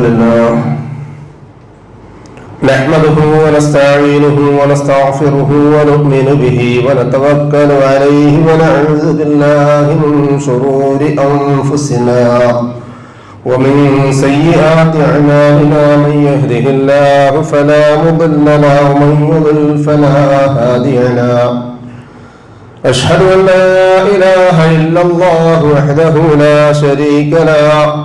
لله. نحمده ونستعينه ونستغفره ونؤمن به ونتوكل عليه ونعوذ بالله من شرور أنفسنا ومن سيئات أعمالنا من يهده الله فلا مضل له ومن يضل فلا هادي له. أشهد أن لا إله إلا الله وحده لا شريك له.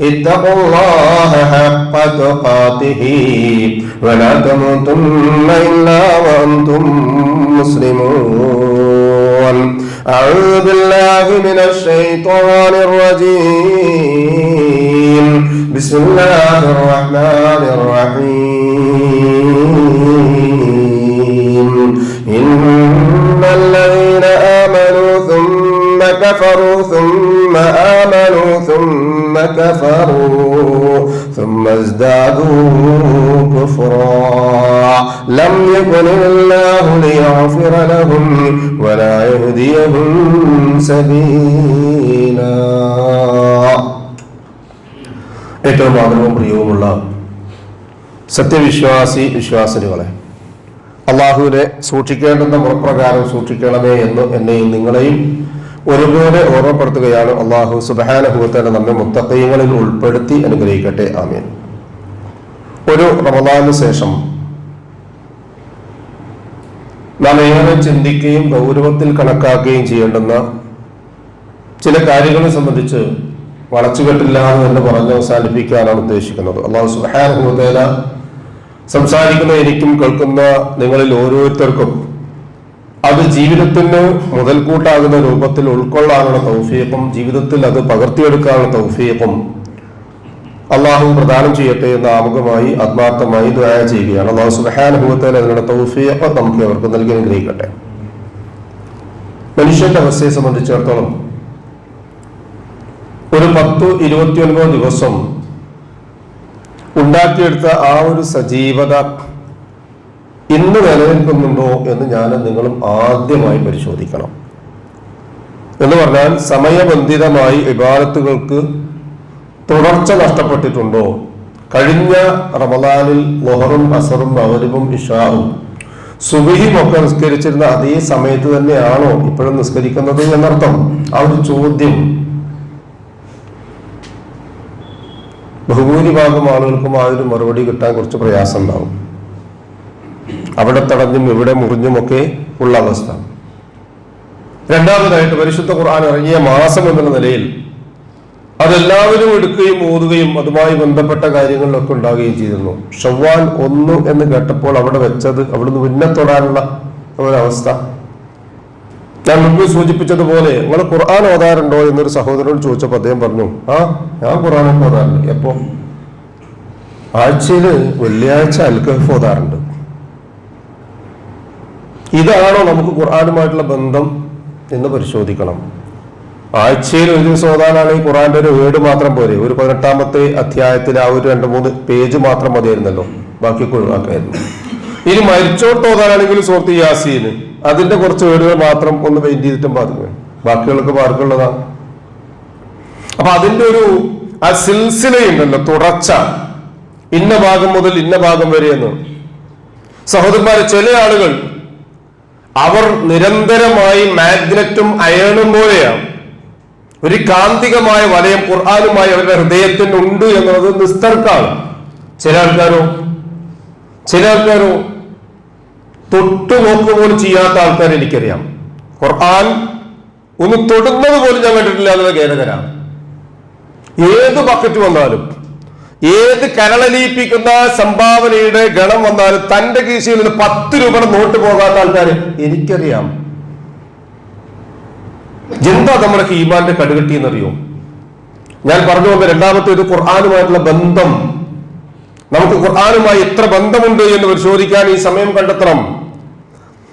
اتقوا الله حق تقاته ولا تموتن إلا وأنتم مسلمون. أعوذ بالله من الشيطان الرجيم. بسم الله الرحمن الرحيم. إن الذين آمنوا ثم كفروا كفروا ثم ازدادوا كفرا لم يكن الله ليغفر لهم ولا يهديهم سبيلا ഏറ്റവും ആദരവും പ്രിയവുമുള്ള സത്യവിശ്വാസി വിശ്വാസിനികളെ അള്ളാഹുവിനെ സൂക്ഷിക്കേണ്ടുന്ന മുറപ്രകാരം സൂക്ഷിക്കണമേ എന്ന് എന്നെയും നിങ്ങളെയും ഒരുപോലെ ഓർമ്മപ്പെടുത്തുകയാണ് അള്ളാഹു സുബാനഹുവത്തേനെ നമ്മെ മുത്തക്കയങ്ങളിൽ ഉൾപ്പെടുത്തി അനുഗ്രഹിക്കട്ടെ. ആമീൻ. ഒരു റമദാനു ശേഷം നാം ഏറെ ചിന്തിക്കുകയും ഗൗരവത്തിൽ കണക്കാക്കുകയും ചെയ്യേണ്ടുന്ന ചില കാര്യങ്ങളെ സംബന്ധിച്ച് വളച്ചുകെട്ടില്ല എന്ന് പറഞ്ഞ് അവസാനിപ്പിക്കാനാണ് ഉദ്ദേശിക്കുന്നത്. അള്ളാഹു സുബാനഹുവത്തേല സംസാരിക്കുന്ന എനിക്കും കേൾക്കുന്ന നിങ്ങളിൽ ഓരോരുത്തർക്കും അത് ജീവിതത്തിന് മുതൽക്കൂട്ടാകുന്ന രൂപത്തിൽ ഉൾക്കൊള്ളാനുള്ള തൗഫീഖും ജീവിതത്തിൽ അത് പകർത്തിയെടുക്കാനുള്ള തൗഫീഖും അള്ളാഹു പ്രദാനം ചെയ്യട്ടെ എന്ന് ആമുഖമായി ആത്മാർത്ഥമായി ദ്വായ ചെയ്യുകയാണ്. അള്ളാഹു സുബാനുഭവത്തിൽ അതിനുള്ള തൗഫീഖ് നമുക്ക് അവർക്ക് നൽകി അനുഗ്രഹിക്കട്ടെ. മനുഷ്യന്റെ അവസ്ഥയെ സംബന്ധിച്ചിടത്തോളം ഒരു പത്തു ഇരുപത്തിയൊൻപത് ദിവസം ഉണ്ടാക്കിയെടുത്ത ആ ഒരു സജീവത ഇന്ന് നിലനിൽക്കുന്നുണ്ടോ എന്ന് ഞാൻ നിങ്ങളും ആദ്യമായി പരിശോധിക്കണം. എന്ന് പറഞ്ഞാൽ സമയബന്ധിതമായി ഇബാദത്തുകൾക്ക് തുടർച്ച നഷ്ടപ്പെട്ടിട്ടുണ്ടോ? കഴിഞ്ഞ റമദാനിൽ ലൊഹറും അസറും അവരിവും ഇഷാവും സുബിഹിയും ഒക്കെ നിസ്കരിച്ചിരുന്ന അതേ സമയത്ത് തന്നെയാണോ ഇപ്പോഴും നിസ്കരിക്കുന്നത് എന്നർത്ഥം? ആ ഒരു ചോദ്യം. ബഹുഭൂരിഭാഗം ആളുകൾക്കും ആ ഒരു മറുപടി കിട്ടാൻ കുറച്ച് പ്രയാസം ഉണ്ടാവും അവിടെ തടഞ്ഞും ഇവിടെ മുറിഞ്ഞുമൊക്കെ ഉള്ള അവസ്ഥ. രണ്ടാമതായിട്ട് പരിശുദ്ധ ഖുർആൻ ഇറങ്ങിയ മാസം എന്നുള്ള നിലയിൽ അതെല്ലാവരും എടുക്കുകയും ഓതുകയും അതുമായി ബന്ധപ്പെട്ട കാര്യങ്ങളിലൊക്കെ ഉണ്ടാകുകയും ചെയ്തിരുന്നു. ഷവ്വാൻ ഒന്ന് എന്ന് കേട്ടപ്പോൾ അവിടെ വെച്ചത് അവിടുന്ന് പിന്നെ തൊടാനുള്ള ഒരവസ്ഥ. ഞാൻ മുമ്പ് സൂചിപ്പിച്ചതുപോലെ നിങ്ങൾ ഖുർആൻ ഓതാറുണ്ടോ? എന്നൊരു സഹോദരനോട് ചോദിച്ചപ്പോൾ അദ്ദേഹം പറഞ്ഞു ആ ഞാൻ ഖുർആനൊക്കെ ഓതാറുണ്ട്. എപ്പോ? ആഴ്ചയിൽ വെള്ളിയാഴ്ച അൽക്കഹഫ് ഓതാറുണ്ട്. ഇതാണോ നമുക്ക് ഖുർആാനുമായിട്ടുള്ള ബന്ധം എന്ന് പരിശോധിക്കണം. ആഴ്ചയിൽ ഒരു ദിവസം ഓതാനാണെങ്കിൽ ഖുറാന്റെ ഒരു വേർഡ് മാത്രം പോരെ. ഒരു പതിനെട്ടാമത്തെ അധ്യായത്തിൽ ആ ഒരു രണ്ട് മൂന്ന് പേജ് മാത്രം മതിയായിരുന്നല്ലോ. ബാക്കിയൊക്കെ ഒഴിവാക്കായിരുന്നു. ഇനി മരിച്ചോട്ട് ഓതാനാണെങ്കിൽ സുഹൃത്ത് യാസീന് അതിന്റെ കുറച്ച് വേടുകൾ മാത്രം ഒന്ന് പെയിന്റ് ചെയ്തിട്ടും ബാധിക്കും. ബാക്കികളൊക്കെ പാർക്കുള്ളതാണ് അപ്പൊ അതിന്റെ ഒരു ആ സിൽസിലയുണ്ടല്ലോ തുടർച്ച. ഇന്ന ഭാഗം മുതൽ ഇന്ന ഭാഗം വരെ എന്ന് സഹോദരന്മാരെ ചില ആളുകൾ അവർ നിരന്തരമായി മാഗ്നറ്റും അയണും പോലെയാണ്. ഒരു കാന്തികമായ വലയം ഖുർആാനുമായി അവരുടെ ഹൃദയത്തിന് ഉണ്ട് എന്നുള്ളത് നിസ്തർക്കാണ്. ചില ആൾക്കാരോ ചില ആൾക്കാരോ തൊട്ടു നോക്കുക പോലും ചെയ്യാത്ത ആൾക്കാർ എനിക്കറിയാം. ഖുർആൻ ഒന്ന് തൊടുന്നത് പോലും ഞാൻ കണ്ടിട്ടില്ല എന്നുള്ള ഖേദകരാണ് ഏത് ബക്കറ്റ് വന്നാലും ഏത് കരളലിയിപ്പിക്കുന്ന സംഭാവനയുടെ ഗണം വന്നാലും തന്റെ കീശയിൽ നിന്ന് പത്ത് രൂപയുടെ നോട്ട് പോകാത്ത ആൾക്കാർ എനിക്കറിയാം. എന്താ നമ്മുടെ ഹീമാന്റെ കടുകട്ടി എന്നറിയോ ഞാൻ പറഞ്ഞു വന്ന രണ്ടാമത്തെ ഒരു ഖുർആാനുമായിട്ടുള്ള ബന്ധം. നമുക്ക് ഖുർആാനുമായി എത്ര ബന്ധമുണ്ട് എന്ന് പരിശോധിക്കാൻ ഈ സമയം കണ്ടെത്തണം.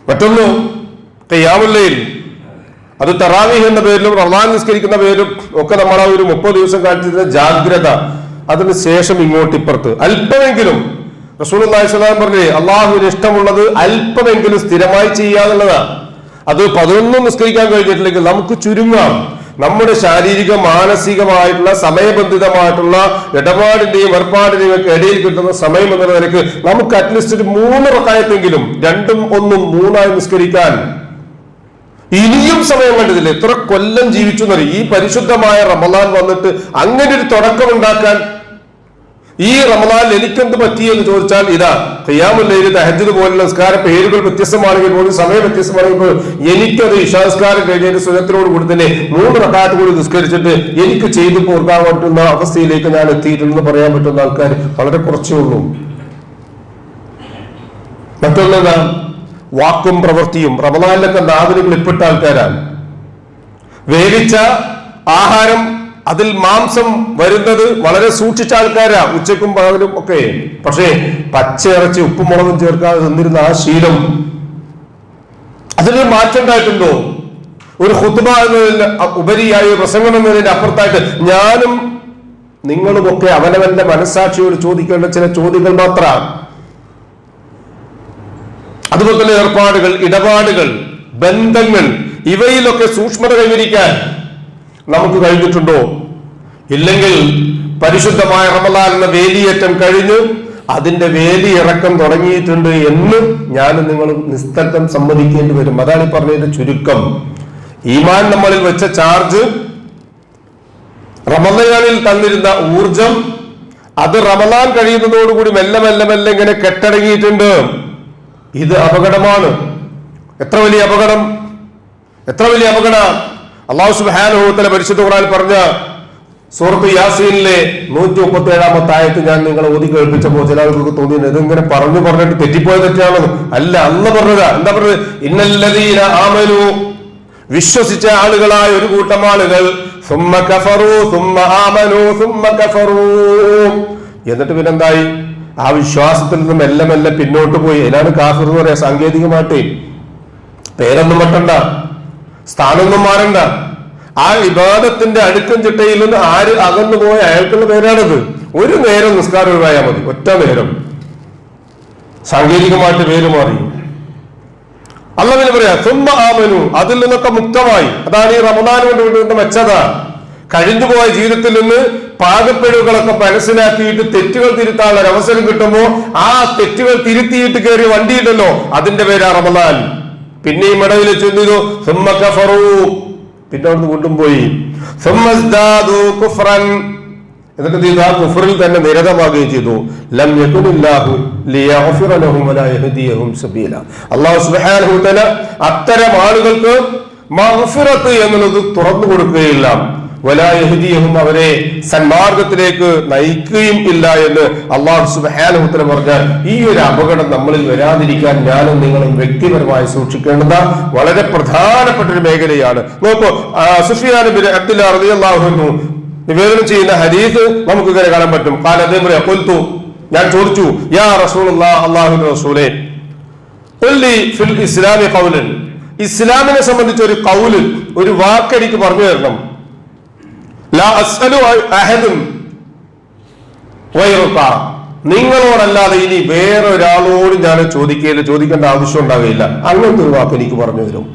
മറ്റൊന്ന് ഖിയാമുല്ലയിൽ അത് തറാവീഹ് എന്ന പേരിലും റമദാൻ നിസ്കരിക്കുന്ന പേരിലും ഒക്കെ നമ്മൾ ആ ഒരു മുപ്പത് ദിവസം കാണിച്ചിരുന്ന ജാഗ്രത. അതിന് ശേഷം ഇങ്ങോട്ട് ഇപ്പുറത്ത് അല്പമെങ്കിലും റസൂൽ അള്ളാഹിസ്ലാം പറഞ്ഞേ അള്ളാഹുവിന് ഇഷ്ടമുള്ളത് അല്പമെങ്കിലും സ്ഥിരമായി ചെയ്യാന്നുള്ളതാ അത് പതിനൊന്നും നിസ്കരിക്കാൻ കഴിഞ്ഞിട്ടില്ലെങ്കിൽ നമുക്ക് ചുരുങ്ങാം. നമ്മുടെ ശാരീരിക മാനസികമായിട്ടുള്ള സമയബന്ധിതമായിട്ടുള്ള ഇടപാടിന്റെയും ഏർപ്പാടിന്റെയും ഒക്കെ ഇടയിൽ കിട്ടുന്ന സമയം എന്ന നിലയ്ക്ക് നമുക്ക് അറ്റ്ലീസ്റ്റ് ഒരു മൂന്ന് റക്കായത്തെങ്കിലും രണ്ടും ഒന്നും മൂന്നായി നിസ്കരിക്കാൻ ഇനിയും സമയം കണ്ടതില്ല എത്ര കൊല്ലം ജീവിച്ചു എന്നറിയും? ഈ പരിശുദ്ധമായ റമദാൻ വന്നിട്ട് അങ്ങനെ ഒരു തുടക്കം ഉണ്ടാക്കാൻ ഈ റമദാനിൽ എനിക്കെന്ത് പറ്റി എന്ന് ചോദിച്ചാൽ ഇതാ ഖിയാമുല്ലയിൽ തഹജ്ജുദ് പോലുള്ള നിസ്കാര പേരുകൾ വ്യത്യസ്തമാണെങ്കിൽ പോലും സമയം വ്യത്യസ്തമാണെങ്കിൽ പോലും എനിക്കത് ഇഷാസ്കാരം കഴിഞ്ഞതിന്റെ സുഖത്തിനോട് കൂടി തന്നെ മൂന്ന് റക്കാത്ത് കൂടി നിസ്കരിച്ചിട്ട് എനിക്ക് ചെയ്തു പോർക്കാൻ പറ്റുന്ന അവസ്ഥയിലേക്ക് ഞാൻ എത്തിയിട്ടുണ്ടെന്ന് പറയാൻ പറ്റുന്ന ആൾക്കാർ വളരെ കുറച്ചേ ഉള്ളൂ. മറ്റൊന്നെന്താ? വാക്കും പ്രവൃത്തിയും. റമദാനിലൊക്കെ നാവിനുകൾ ഇപ്പിട്ട ആൾക്കാരാണ്. വേവിച്ച ആഹാരം അതിൽ മാംസം വരുന്നത് വളരെ സൂക്ഷിച്ച ആൾക്കാരാ ഉച്ചക്കും പകലും ഒക്കെ. പക്ഷേ പച്ചയിറച്ചി ഉപ്പും മുളകും ചേർക്കാതെ തന്നിരുന്ന ആ ശീലം അതിനൊരു മാറ്റം ഉണ്ടായിട്ടുണ്ടോ? ഒരു ഹുത്തുബ എന്നതിന് ഉപരിയായ പ്രസംഗം എന്നതിന്റെ അപ്പുറത്തായിട്ട് ഞാനും നിങ്ങളുമൊക്കെ അവനവന്റെ മനസ്സാക്ഷിയോട് ചോദിക്കേണ്ട ചില ചോദ്യങ്ങൾ മാത്രമാണ് അതുപോലെ തന്നെ ഏർപ്പാടുകൾ ഇടപാടുകൾ ബന്ധങ്ങൾ ഇവയിലൊക്കെ സൂക്ഷ്മത കൈവരിക്കാൻ നമുക്ക് കഴിഞ്ഞിട്ടുണ്ടോ? ഇല്ലെങ്കിൽ പരിശുദ്ധമായ റമദാൻ എന്ന വേലിയേറ്റം കഴിഞ്ഞ് അതിന്റെ വേലി ഇറക്കം തുടങ്ങിയിട്ടുണ്ട് എന്ന് ഞാനും നിങ്ങളും നിസ്തത്വം സമ്മതിക്കേണ്ടി വരും. അതാണ് ഈ പറഞ്ഞതിന്റെ ചുരുക്കം. ഈമാൻ നമ്മളിൽ വെച്ച ചാർജ് റമദാനിൽ തന്നിരുന്ന ഊർജം അത് റമദാൻ കഴിയുന്നതോടുകൂടി മെല്ലെ മെല്ലെ മെല്ലെ ഇങ്ങനെ കെട്ടടങ്ങിയിട്ടുണ്ട്. ഇത് അപകടമാണ്. എത്ര വലിയ അപകടം? എത്ര വലിയ അപകടം? അള്ളാഹു സുബാനുഭവത്തിലെ പരിശുദ്ധ ഖുറാൻ പറഞ്ഞ സുഹൃത്ത് യാസീനിലെ നൂറ്റി മുപ്പത്തി ഏഴാമത്തെ ആയത്ത് ഞാൻ നിങ്ങളെ ഓതി കേൾപ്പിച്ചപ്പോൾ ചില ആളുകൾക്ക് തോന്നിയത് ഇതിങ്ങനെ പറഞ്ഞു പറഞ്ഞിട്ട് തെറ്റിപ്പോയ തെറ്റാണെന്ന് അല്ല അന്ന് പറഞ്ഞതാ. എന്താ പറഞ്ഞത്? ഇന്നല്ലതീന ആമനു. വിശ്വസിച്ച ആളുകളായ ഒരു കൂട്ടം ആളുകൾ കഫറു സുമ്മ ആമനു സുമ്മ കഫറു. എന്നിട്ട് പിന്നെന്തായി? ആ വിശ്വാസത്തിൽ നിന്നും മെല്ലെ മെല്ലെ പിന്നോട്ട് പോയി. അതിനാണ് കാഫർ എന്ന് പറയാ സാങ്കേതികമായിട്ട്. പേരൊന്നും വെട്ടണ്ട. സ്ഥാനമൊന്നും മാറണ്ട. ആ വിവാദത്തിന്റെ അടുക്കും ചിട്ടയിൽ നിന്ന് ആര് അകന്നു പോയ അയാൾക്കുള്ള പേരാണത് ഒരു നേരം നിസ്കാരം ഒഴിവായാൽ മതി. ഒറ്റ നേരം. സാങ്കേതികമായിട്ട് പേര് മാറി. അള്ളവിന് പറയാ സുമ്മ ആമനു. അതിൽ നിന്നൊക്കെ മുക്തമായി. അതാണ് ഈ റമദാൻ കൊണ്ട് മെച്ചത കഴിഞ്ഞുപോയ ജീവിതത്തിൽ നിന്ന് പാകപ്പിഴവുകളൊക്കെ മനസ്സിലാക്കിയിട്ട് തെറ്റുകൾ തിരുത്താനുള്ള അവസരം കിട്ടുമ്പോൾ ആ തെറ്റുകൾ തിരുത്തിയിട്ട് കയറി വണ്ടിയിട്ടല്ലോ അതിന്റെ പേരാ റമദാൻ. പിന്നെയും ഇടവിൽ ചെന്നു സുമ്മ കഫറു പിന്നെ അവിടുന്ന് കൊണ്ടും പോയി. എന്നിട്ട് തന്നെ നിരതമാകുകയും ചെയ്തു. ലം അള്ളാഹു അത്തരം ആളുകൾക്ക് എന്നുള്ളത് തുറന്നു കൊടുക്കുകയില്ല. വലാ യഹ്ദിയഹും അവരെ സന്മാർഗത്തിലേക്ക് നയിക്കുകയും ഇല്ല എന്ന് അള്ളാഹു സുബ്ഹാനഹു ഉത്തരം പറഞ്ഞാൽ ഈ ഒരു അപകടം നമ്മളിൽ വരാതിരിക്കാൻ ഞാനും നിങ്ങളും വ്യക്തിപരമായി സൂക്ഷിക്കേണ്ടത്. വളരെ പ്രധാനപ്പെട്ട ഒരു മേഖലയാണ്. നോക്കൂ സുഫിയാൻ ബിൻ അബ്ദുല്ലാ റളിയല്ലാഹു അൻഹു നിവേദനം ചെയ്യുന്ന ഹദീസ് നമുക്ക് ഇങ്ങനെ കാണാൻ പറ്റും. കാല അതേ പറയാ കൊൽത്തു ഞാൻ ചോദിച്ചു യാ റസൂൽ അള്ളാഹു റസൂലെ ഇസ്ലാമി കൗലൻ ഇസ്ലാമിനെ സംബന്ധിച്ച് ഒരു കൗൽ ഒരു വാക്ക് പറഞ്ഞു തരണം. നിങ്ങളോടല്ലാതെ ഇനി വേറൊരാളോട് ഞാൻ ചോദിക്കുകയില്ല ചോദിക്കേണ്ട ആവശ്യം ഉണ്ടാകുകയില്ല അങ്ങനത്തെ ഒരു വാക്ക് എനിക്ക് പറഞ്ഞു തരും.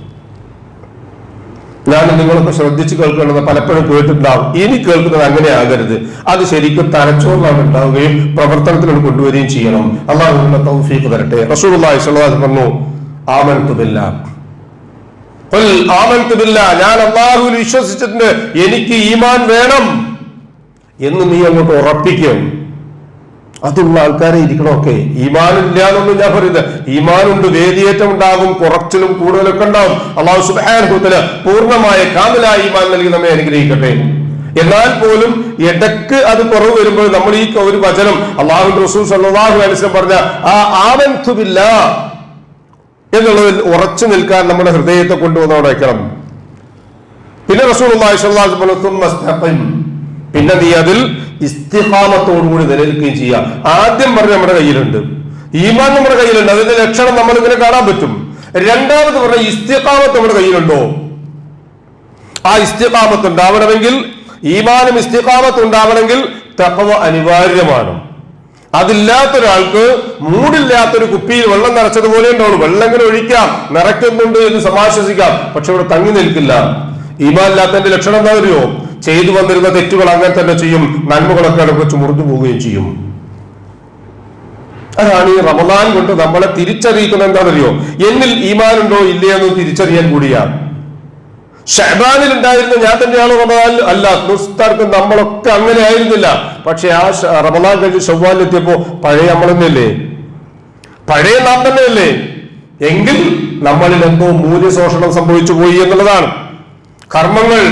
ഞാൻ നിങ്ങളൊക്കെ ശ്രദ്ധിച്ച് കേൾക്കേണ്ടത് പലപ്പോഴും കേട്ടിട്ടുണ്ടാവും. ഇനി കേൾക്കുന്നത് അങ്ങനെ ആകരുത് അത് ശരിക്കും തലച്ചോറിലാണ് ഉണ്ടാവുകയും പ്രവർത്തനത്തിലേക്ക് കൊണ്ടുവരികയും ചെയ്യണം. അള്ളാഹു തൗഫീഖ് തരട്ടെ. വസല്ലം പറഞ്ഞു ആമനത്തുമില്ല ഞാൻ അള്ളാഹുവിൽ വിശ്വസിച്ചിട്ടുണ്ട് എനിക്ക് ഈമാൻ വേണം എന്ന് നീ അങ്ങോട്ട് ഉറപ്പിക്കും. അതുള്ള ആൾക്കാരെ ഇരിക്കണമൊക്കെ. ഈമാൻ ഇല്ല എന്നൊന്നും ഞാൻ പറയുന്നത് ഈമാനുണ്ട് വേദിയേറ്റം ഉണ്ടാകും കുറച്ചിലും കൂടുതലൊക്കെ ഉണ്ടാകും. അള്ളാഹു സുബാനുഭവത്തിന് പൂർണമായ കാമലായ ഈമാൻ നൽകി നമ്മെ അനുഗ്രഹിക്കട്ടെ. എന്നാൽ പോലും ഇടയ്ക്ക് അത് കുറവ് വരുമ്പോൾ നമ്മൾ ഈ ഒരു വചനം അള്ളാഹു റസൂൽ സല്ലല്ലാഹു അനുസരിച്ച് പറഞ്ഞ ആ ആമൻതുബില്ല എന്നുള്ളതിൽ ഉറച്ചു നിൽക്കാൻ നമ്മുടെ ഹൃദയത്തെ കൊണ്ടുവന്ന് ഉടയ്ക്കണം പിന്നെ റസൂൽ പിന്നെ നീ അതിൽ ഇസ്തിഹാമത്തോടുകൂടി നിലനിൽക്കുകയും ചെയ്യാം ആദ്യം പറഞ്ഞ നമ്മുടെ കയ്യിലുണ്ട്. ഈമാൻ നമ്മുടെ കയ്യിലുണ്ട്. അതിന്റെ ലക്ഷണം നമ്മൾ ഇതിനെ കാണാൻ പറ്റും. രണ്ടാമത് പറഞ്ഞ ഇസ്തിഹാമത്ത് നമ്മുടെ കയ്യിലുണ്ടോ? ആ ഇസ്തിഹാമത്ത് ഉണ്ടാവണമെങ്കിൽ ഈമാനും ഇസ്തിഹാമത്ത് ഉണ്ടാവണമെങ്കിൽ തക്കവ അനിവാര്യമാണ്. അതില്ലാത്ത ഒരാൾക്ക് മൂടില്ലാത്തൊരു കുപ്പിയിൽ വെള്ളം നിറച്ചതുപോലെ ഉണ്ടാവും വെള്ളം ഇങ്ങനെ ഒഴിക്കാം. നിറയ്ക്കുന്നുണ്ട് എന്ന് സമാശ്വസിക്കാം. പക്ഷെ ഇവിടെ തങ്ങി നിൽക്കില്ല. ഈമാൻ ഇല്ലാത്തതിന്റെ ലക്ഷണം എന്താ അറിയോ ചെയ്തു വന്നിരുന്ന തെറ്റുകൾ അങ്ങനെ തന്നെ ചെയ്യും. നന്മകളൊക്കെ വെച്ച് മുറിഞ്ഞു പോവുകയും ചെയ്യും. അതാണ് ഈ റമദാൻ കൊണ്ട് നമ്മളെ തിരിച്ചറിയിക്കുന്നത് എന്താണെന്നറിയോ? എന്നിൽ ഈമാനുണ്ടോ ഉണ്ടോ ഇല്ലയെന്ന് തിരിച്ചറിയാൻ കൂടിയാണ്. ഷഹബാനിൽ ഉണ്ടായിരുന്ന ഞാൻ തന്നെയാണ് റമദാനിൽ? അല്ല ദുസ്താർക്ക് നമ്മളൊക്കെ അങ്ങനെ ആയിരുന്നില്ല. പക്ഷെ ആ റമദാൻ കഴിഞ്ഞ് ചൊവ്വാലെത്തിയപ്പോ പഴയ നമ്മൾ തന്നെയല്ലേ? പഴയ നാം തന്നെയല്ലേ? എങ്കിൽ നമ്മളിൽ എന്തോ മൂല്യശോഷണം സംഭവിച്ചു പോയി എന്നുള്ളതാണ്. കർമ്മങ്ങൾ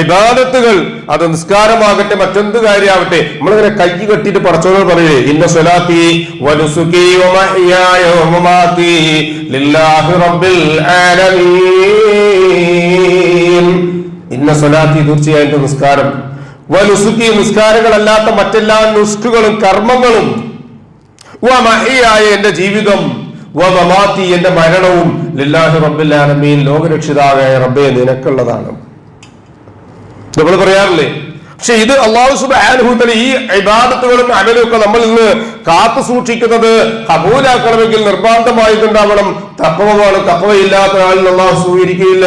ഇബാദത്തുകൾ അത് നിസ്കാരമാകട്ടെ മറ്റെന്ത് കാര്യമാവട്ടെ നമ്മളിങ്ങനെ കൈ കെട്ടിട്ട് പടച്ചോകൾ പറയേ ഇന്ന സ്വലാത്തി ആലമീൻ. ഇന്ന സ്വലാത്തി തീർച്ചയായും നിസ്കാരം. വനുസുഖി നിസ്കാരങ്ങളല്ലാത്ത മറ്റെല്ലാ നുസ്കുകളും കർമ്മങ്ങളും എന്റെ ജീവിതം എന്റെ മരണവും ലില്ലാഹി റബ്ബിൽ ആലമീൻ ലോകരക്ഷിതാവായ റബ്ബെ നിനക്കുള്ളതാണ്. നമ്മൾ പറയാറില്ലേ? പക്ഷെ ഇത് അള്ളാഹു സുബാനുഭൂത്തല ഈ ഇബാദത്തുകളും അമലും ഒക്കെ നമ്മൾ ഇന്ന് കാത്തു സൂക്ഷിക്കുന്നത് കബൂലാക്കണമെങ്കിൽ നിർബന്ധമായിട്ടുണ്ടാവണം. തക്കവമാണ് തക്കവയില്ലാത്ത ആളിൽ അള്ളാഹു സ്വീകരിക്കുകയില്ല.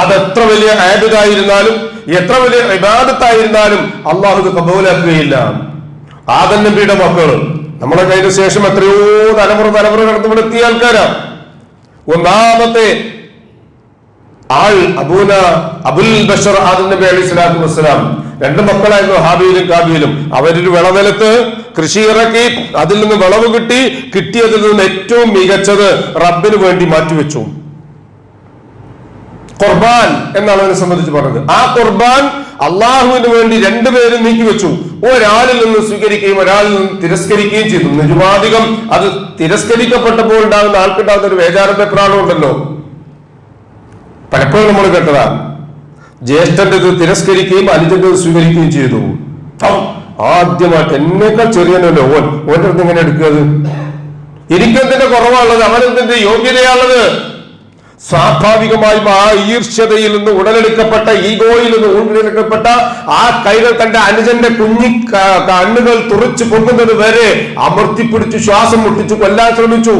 അതെത്ര വലിയ ആബിദായിരുന്നാലും എത്ര വലിയ ഇബാദത്തായിരുന്നാലും അള്ളാഹു ഇത് കബൂലാക്കുകയില്ല. ആദൻ നബിയുടെ മക്കൾ നമ്മളെ കഴിഞ്ഞ ശേഷം എത്രയോ തലമുറ തലമുറ കടന്നു ഇവിടെ എത്തിയ ആൾക്കാരാ. ഒന്നാമത്തെ ആൾ അബൂന അബുൽ ബഷർ ആദം നബി സ്വലാത്തു വസ്സലാം. രണ്ട് മക്കളായിരുന്നു ഹാബിയിലും കാബിയിലും അവരൊരു വിളവലത്ത് കൃഷി ഇറക്കി അതിൽ നിന്ന് വിളവ് കിട്ടി കിട്ടിയതിൽ നിന്ന് ഏറ്റവും മികച്ചത് റബ്ബിന് വേണ്ടി മാറ്റിവെച്ചു. ഖുർബാൻ എന്നാണ് അതിനെ സംബന്ധിച്ച് പറഞ്ഞത്. ആ ഖുർബാൻ അള്ളാഹുവിന് വേണ്ടി രണ്ടുപേരും നീക്കിവെച്ചു ഒരാളിൽ നിന്ന് സ്വീകരിക്കുകയും ഒരാളിൽ നിന്ന് തിരസ്കരിക്കുകയും ചെയ്തു. നിരുപാധികം അത് തിരസ്കരിക്കപ്പെട്ടപ്പോൾ ഉണ്ടാകുന്ന ആൾക്കുണ്ടാകുന്ന ഒരു വേചാരത്തെ പ്രാണമുണ്ടല്ലോ. പലപ്പോഴും നമ്മൾ കേട്ടതാണ് ജ്യേഷ്ഠന്റെ തിരസ്കരിക്കുകയും അനുജന്റെ സ്വീകരിക്കുകയും ചെയ്തു. ആദ്യമായിട്ട് എന്നേക്കാൾ ചെറിയനല്ലോ ഓൻ? ഓന്റെ അടുത്ത് എങ്ങനെ എടുക്കുന്നത് എനിക്കെന്തിന്റെ കുറവാണുള്ളത് അവനെന്തിന്റെ യോഗ്യതയാണുള്ളത്. സ്വാഭാവികമായും ആ ഈർഷ്യതയിൽ നിന്ന് ഉടലെടുക്കപ്പെട്ട ഈഗോയിൽ നിന്ന് ഉടലെടുക്കപ്പെട്ട ആ കൈകൾ തന്റെ അനുജന്റെ കുഞ്ഞി കണ്ണുകൾ തുറച്ചു പൊങ്ങുന്നത് വരെ അമർത്തിപ്പിടിച്ചു ശ്വാസം മുട്ടിച്ചു കൊല്ലാൻ ശ്രമിച്ചു.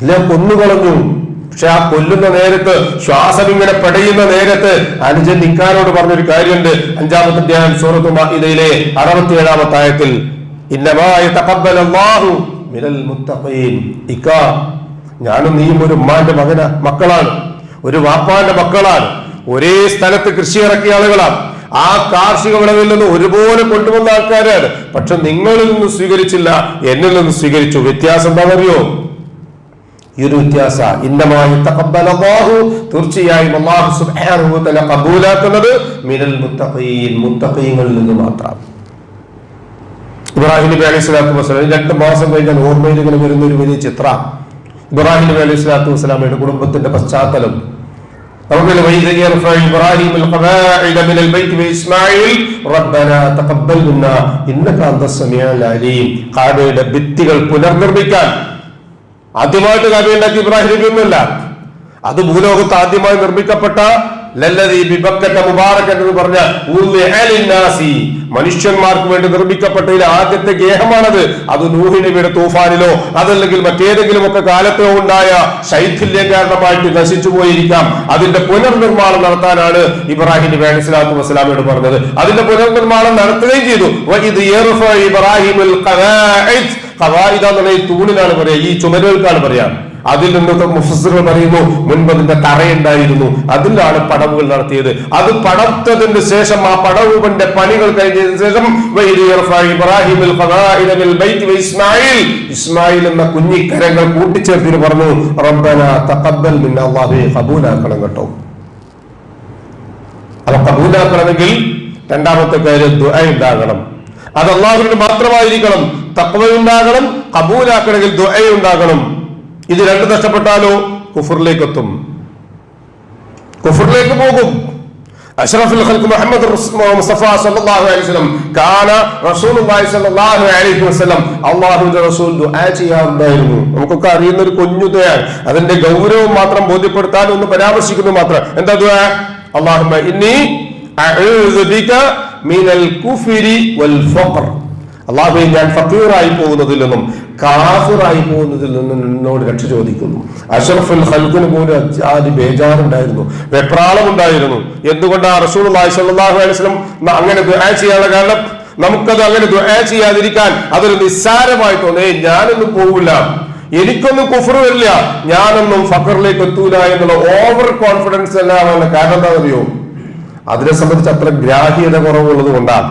എല്ലാം കൊന്നുകളഞ്ഞു. പക്ഷെ ആ കൊല്ലുന്ന നേരത്ത് ശ്വാസം ഇങ്ങനെ പടയുന്ന നേരത്ത് അനുജൻ നിക്കാനോട് പറഞ്ഞൊരു കാര്യമുണ്ട്. അഞ്ചാമത്തെ അധ്യായം സൂറത്തു ആയത്തിൽ തഖബ്ബലല്ലാഹു മിനൽ മുത്തഖീൻ. ഇക്ക ഞാനും നീയും ഒരു ഉമ്മാന്റെ മകന മക്കളാണ്. ഒരു വാപ്പാന്റെ മക്കളാണ്. ഒരേ സ്ഥലത്ത് കൃഷി ഇറക്കിയ ആളുകളാണ്. ആ കാർഷിക വിളവിൽ നിന്ന് ഒരുപോലെ കൊണ്ടുവന്ന ആൾക്കാരാണ്. പക്ഷെ നിങ്ങളിൽ നിന്ന് സ്വീകരിച്ചില്ല എന്നിൽ നിന്ന് സ്വീകരിച്ചു. വ്യത്യാസം എന്താണെന്നറിയോ? ഈ ഒരു വ്യത്യാസ ഇന്നമായി തഖബ്ബലല്ലാഹു തീർച്ചയായും അല്ലാഹു സുബ്ഹാനഹു വ തആല കബൂലാക്കുന്നത് മിനൽ മുത്തഖീൻ മുത്തഖീങ്ങളിൽ നിന്ന് മാത്രം ഇബ്രാഹിം നബി അലൈഹി സ്വലാത്തു വസ്സലാം രണ്ട് മാസം കഴിഞ്ഞാൽ ഓർമ്മയിൽ ഇങ്ങനെ വരുന്ന ഒരു വലിയ ചിത്രം ഇബ്രാഹിം നബി അലൈഹി സ്വലാത്തു വസ്സലാമയുടെ കുടുംബത്തിന്റെ പശ്ചാത്തലം നമുക്കല്ലേ വൈദ യർഫഉ ഇബ്രാഹിം القواعد من البيت واسماعيل ربنا تقبل منا انك انت السميع العليم കാബയുടെ ഭിത്തികൾ പുനർനിർമ്മിക്കാൻ ആദ്യമായിട്ട് കവി ഉണ്ടാക്കി ഇബ്രാഹിം നബി ഒന്നുമല്ല. അത് ഭൂലോകത്ത് ആദ്യമായി നിർമ്മിക്കപ്പെട്ട എന്ന് പറഞ്ഞ മനുഷ്യന്മാർക്ക് വേണ്ടി നിർമ്മിക്കപ്പെട്ട ആദ്യത്തെ ഗേഹമാണത്. അത് നൂഹി നബിയുടെ തൂഫാനിലോ അതല്ലെങ്കിൽ മറ്റേതെങ്കിലും ഒക്കെ കാലത്തോ ഉണ്ടായ ശൈഥില്യം കാരണമായിട്ട് നശിച്ചു പോയിരിക്കാം. അതിന്റെ പുനർനിർമ്മാണം നടത്താനാണ് ഇബ്രാഹിം നബി അലൈഹി സ്വലാത്തു വസ്സലാമയോട് പറഞ്ഞത്. അതിന്റെ പുനർനിർമ്മാണം നടത്തുകയും ചെയ്തു. യർഫഉ ഖവായിദ എന്നുള്ള ഈ തൂണിനാണ് പറയാ ഈ ചുമരുകൾക്കാണ് പറയാ. അതിൽ നിന്നൊക്കെ മുഫസറുകൾ പറയുന്നു മുൻപ് അതിന്റെ തറയുണ്ടായിരുന്നു അതിലാണ് പടവുകൾ നടത്തിയത്. അത് പടത്തതിന് ശേഷം ആ പടവുകന്റെ പണികൾ കഴിഞ്ഞതിന് ശേഷം ഇസ്മായിൽ ഇസ്മായിൽ എന്ന കുഞ്ഞിക്കരങ്ങൾ കൂട്ടിച്ചേർത്തിട്ട് പറഞ്ഞു റബ്ബന തഖബ്ബൽ മിന്ന അല്ലാഹു ഖബൂലാക്കണം കേട്ടോ. അപ്പൊ കബൂലാക്കണമെങ്കിൽ രണ്ടാമത്തെ കാര്യം ദുആ ഉണ്ടാകണം. അത് അള്ളാഹുവിന് മാത്രമായിരിക്കണം. തക്വ ഉണ്ടാകണം കബൂലാക്കണമെങ്കിൽ ദുആ ഉണ്ടാകണം ഇത് രണ്ട് നഷ്ടപ്പെട്ടാലോ? കുഫറിലേക്ക് എത്തും കുഫറിലേക്ക് പോകും. അഷ്റഫുൽ ഖൽഖ് മുഹമ്മദ് റസ്- മുസ്തഫ സല്ലല്ലാഹു അലൈഹി വസല്ലം കാന റസൂലുള്ളാഹി സല്ലല്ലാഹു അലൈഹി വസല്ലം അല്ലാഹുവിന്റെ റസൂൽ ദുആ ചെയ്യാറുണ്ടായിരുന്നു. നമുക്കൊക്കെ അറിയുന്ന ഒരു കുഞ്ഞു ദുആ അതിന്റെ ഗൗരവം മാത്രം ബോധ്യപ്പെടുത്താൻ ഒന്ന് പരാമർശിക്കുന്നു മാത്രം. എന്താ ദുആ? അല്ലാഹുമ്മ ഇന്നി അഊദു ബിക മിനൽ കുഫ്രി വൽ ഫഖർ. അള്ളാഹുവെ ഞാൻ ഫക്കീറായി പോകുന്നതിൽ നിന്നും കാഫിറായി പോകുന്നതിൽ നിന്നും എന്നോട് രക്ഷ ചോദിക്കുന്നു. അഷറഫുൽ ഖൽഖിന് പോലും ആദ്യ ബേജാറുണ്ടായിരുന്നു. വെപ്രാളമുണ്ടായിരുന്നു. എന്തുകൊണ്ടാണ് റസൂൽ അള്ളാഹു അലൈഹി വസല്ലം അങ്ങനെ ചെയ്യാനുള്ള കാരണം? നമുക്കത് അങ്ങനെ ദുആ ചെയ്യാതിരിക്കാൻ അതൊരു നിസ്സാരമായി തോന്നേ ഞാനൊന്നും പോകില്ല എനിക്കൊന്നും കുഫർ ഞാനൊന്നും ഫക്കറിലേക്ക് എത്തൂല എന്നുള്ള ഓവർ കോൺഫിഡൻസ് എല്ലാം കാരണം എന്താണെന്നറിയോ? അതിനെ സംബന്ധിച്ച് അത്ര ഗ്രാഹ്യത കുറവുള്ളത് കൊണ്ടാണ്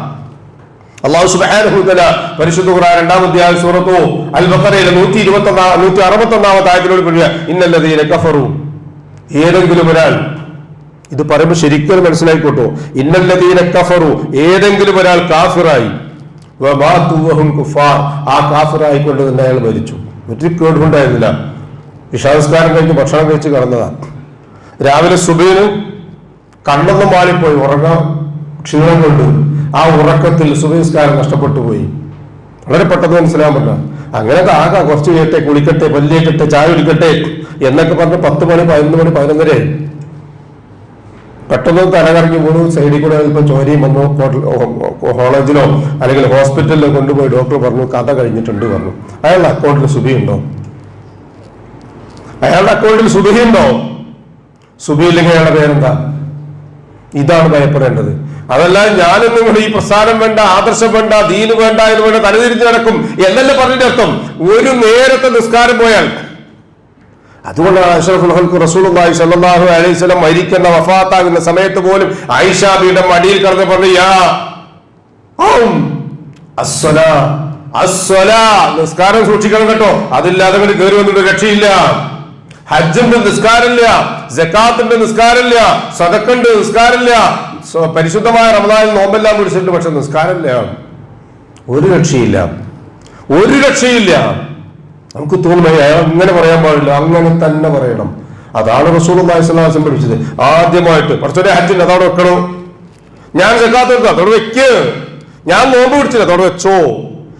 അള്ളാഹു സുബ്ഹാനഹു വതആല പരിശുദ്ധ ഖുർആൻ രണ്ടാം അധ്യായ സൂറത്തു അൽ ബക്കറയിലെ നൂറ്റി ഇരുപത്തി ഒന്നാം നൂറ്റി അറുപത്തി ഒന്നാമത്തെ ആയത്തിനോട് പറയുക ഇന്നല്ലദീന കഫറു. ഏതെങ്കിലും ഒരാൾ ഇത് പറയുമ്പോൾ ശരിക്കും മനസ്സിലായിക്കോട്ടോ ഇന്നല്ലദീന കഫറു. ഏതെങ്കിലും ഒരാൾ കാഫിറായി. കുഫാർ. ആ കാഫിറായി കൊണ്ട് തന്നെ അയാൾ മരിച്ചു. ഒരു കേടുണ്ടായിരുന്നില്ല. വിഷാദസ്കാരം കഴിഞ്ഞ് ഭക്ഷണം കഴിച്ച് കിടന്നതാണ് രാവിലെ സുബീന് കണ്ണൊന്നും മാറിപ്പോയി. ഉറങ്ങാൻ ക്ഷീണം കൊണ്ട്. ആ ഉറക്കത്തിൽ സുബഹിസ്കാരം നഷ്ടപ്പെട്ടു പോയി. വളരെ പെട്ടെന്ന് മനസ്സിലാൻ പറ്റില്ല അങ്ങനെ ആകാം. കുറച്ച് കഴിയട്ടെ കുളിക്കട്ടെ പല്ലിയേക്കട്ടെ ചായ കുടിക്കട്ടെ എന്നൊക്കെ പറഞ്ഞ് പത്ത് മണി പതിനൊന്ന് മണി പതിനൊന്നര. പെട്ടെന്ന് തലകറങ്ങി പോണു സൈഡിൽ കൂടെ ഇപ്പൊ ചോരയും വന്നു. കോളേജിലോ അല്ലെങ്കിൽ ഹോസ്പിറ്റലിലോ കൊണ്ടുപോയി ഡോക്ടർ പറഞ്ഞു കഥ കഴിഞ്ഞിട്ടുണ്ട് പറഞ്ഞു. അയാളുടെ അക്കൗണ്ടിൽ സുബിയുണ്ടോ അയാളുടെ അക്കൗണ്ടിൽ സുബിയുണ്ടോ സുബിയില്ലെങ്കിൽ അയാളുടെ പേരെന്താ? ഇതാണ് ഭയപ്പെടേണ്ടത്. അതല്ല ഞാനൊന്നും കൂടി ഈ പ്രസ്ഥാനം വേണ്ട ആദർശം വേണ്ട ദീന് വേണ്ട എന്ന് വേണ്ട തലതിരിഞ്ഞ് നടക്കും എന്നല്ല പറഞ്ഞിട്ട് അർത്ഥം. ഒരു നേരത്തെ നിസ്കാരം പോയാൽ. അതുകൊണ്ടാണ് അഷറഫുൽ റസൂലുള്ളാഹി സ്വല്ലല്ലാഹു അലൈഹി വസല്ലം മരിക്കുന്ന വഫാത്താകുന്ന സമയത്ത് പോലും ആയിഷാബിയുടെ മടിയിൽ കടന്ന് പറഞ്ഞു യാ ഔം അസ്സലാ അസ്സലാ. നിസ്കാരം സൂക്ഷിക്കണം കേട്ടോ. അതില്ലാതെ അങ്ങോട്ട് കയറി വന്നിട്ട് രക്ഷയില്ല. ഹജ്ജിന്റെ നിസ്കാരമില്ല. ജക്കാത്തിന്റെ നിസ്കാരമില്ല. സദക്കണ്ട് നിസ്കാരമില്ല. പരിശുദ്ധമായ റമദാനിൽ നോമ്പെല്ലാം പിടിച്ചിട്ടുണ്ട് പക്ഷെ നിസ്കാരമില്ല. ഒരു രക്ഷയില്ല. ഒരു രക്ഷയില്ല. നമുക്ക് തോന്നുന്നു അയാൾ അങ്ങനെ പറയാൻ പാടില്ല. അങ്ങനെ തന്നെ പറയണം. അതാണ് റസൂൽ അള്ളാഹിസ്ലാസം പഠിച്ചത് ആദ്യമായിട്ട് കുറച്ചൊരു ഹജ്ജിൽ അതവിടെ വെക്കണോ? ഞാൻ എടുത്തു അതോടെ വെക്ക്. ഞാൻ നോമ്പ് പിടിച്ചില്ല അതോടെ വെച്ചോ.